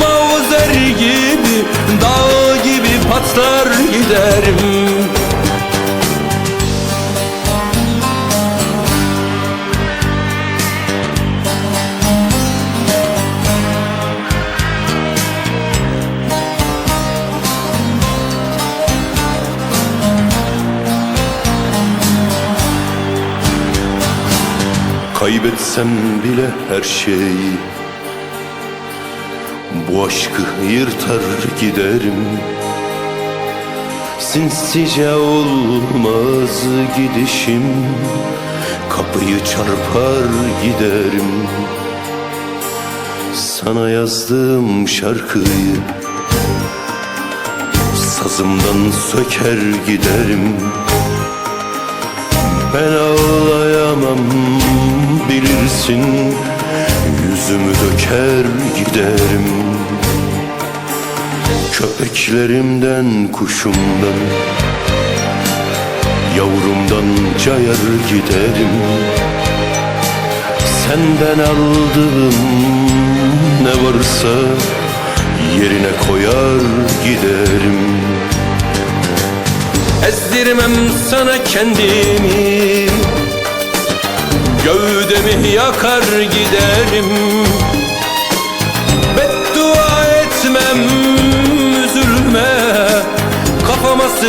mavzer gibi Dağ gibi patlar giderim. Kaybetsem bile her şeyi Bu aşkı yırtar giderim. Sinsice olmaz gidişim Kapıyı çarpar giderim. Sana yazdığım şarkıyı Sazımdan söker giderim. Ben ağlayamam bilirsin Yüzümü döker giderim Köpeklerimden kuşumdan. Yavrumdan cayar giderim. Senden aldığım ne varsa Yerine koyar giderim. Ezdirmem sana kendimi. Gövdemi yakar giderim